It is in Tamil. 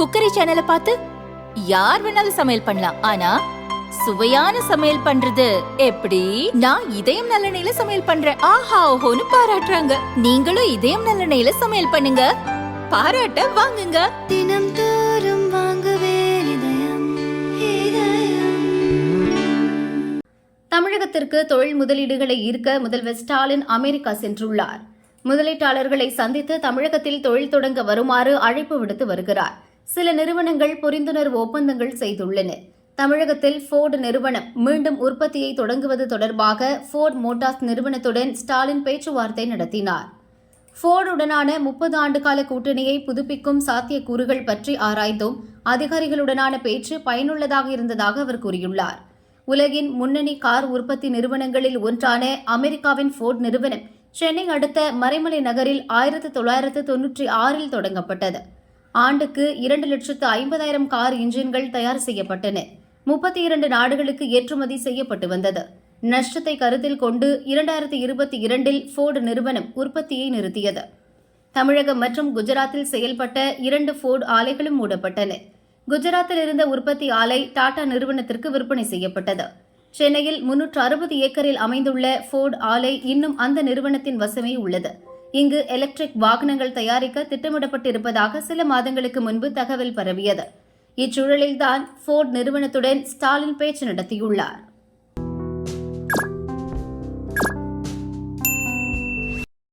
குக்கரி சேனலை பார்த்து யார் வேணாலும் சமையல் பண்ணலாம். ஆனா சுவையான சமையல் பண்றது எப்படி? நான் இதயம் நல்லெண்ணெயில சமையல் பண்றேன். ஆஹா ஓஹோன்னு பாராட்டுறாங்க. நீங்களும் இதயம் நல்லெண்ணெயில சமையல் பண்ணுங்க. பாராட்ட வாங்குங்க. தினம் தோறும் வாங்குவே இதயம் இதயம். தமிழகத்திற்கு தொழில் முதலீடுகளை ஈர்க்க முதல்வர் ஸ்டாலின் அமெரிக்கா சென்றுள்ளார். முதலீட்டாளர்களை சந்தித்து தமிழகத்தில் தொழில் தொடங்க வருமாறு அழைப்பு விடுத்து வருகிறார். சில நிறுவனங்கள் புரிந்துணர்வு ஒப்பந்தங்கள் செய்துள்ளன. தமிழகத்தில் ஃபோர்டு நிறுவனம் மீண்டும் உற்பத்தியை தொடங்குவது தொடர்பாக ஃபோர்ட் மோட்டார்ஸ் நிறுவனத்துடன் ஸ்டாலின் பேச்சுவார்த்தை நடத்தினார். ஃபோர்டுடனான முப்பது ஆண்டுகால கூட்டணியை புதுப்பிக்கும் சாத்தியக்கூறுகள் பற்றி ஆராய்ந்தோம் அதிகாரிகளுடனான பேச்சு பயனுள்ளதாக இருந்ததாக அவர் கூறியுள்ளார். உலகின் முன்னணி கார் உற்பத்தி நிறுவனங்களில் ஒன்றான அமெரிக்காவின் ஃபோர்ட் நிறுவனம் சென்னை அடுத்த மறைமலை நகரில் ஆயிரத்து தொள்ளாயிரத்து தொன்னூற்றி ஆறில் தொடங்கப்பட்டது. ஆண்டுக்கு இரண்டு லட்சத்து ஐம்பதாயிரம் கார் இன்ஜின்கள் தயார் செய்யப்பட்டன. முப்பத்தி இரண்டு நாடுகளுக்கு ஏற்றுமதி செய்யப்பட்டு வந்தது. நஷ்டத்தை கருத்தில் கொண்டு இரண்டாயிரத்தி இருபத்தி இரண்டில் ஃபோர்டு நிறுவனம் உற்பத்தியை நிறுத்தியது. தமிழகம் மற்றும் குஜராத்தில் செயல்பட்ட இரண்டு ஃபோர்டு ஆலைகளும் மூடப்பட்டன. குஜராத்தில் இருந்த உற்பத்தி ஆலை டாடா நிறுவனத்திற்கு விற்பனை செய்யப்பட்டது. சென்னையில் முன்னூற்று அறுபது ஏக்கரில் அமைந்துள்ள ஃபோர்டு ஆலை இன்னும் அந்த நிறுவனத்தின் வசமே உள்ளது. இங்கு எலக்ட்ரிக் வாகனங்கள் தயாரிக்க திட்டமிடப்பட்டிருப்பதாக சில மாதங்களுக்கு முன்பு தகவல் பரவியது. இச்சூழலில்தான் ஃபோர்ட் நிறுவனத்துடன் ஸ்டாலின் பேச்சு நடத்தியுள்ளார்.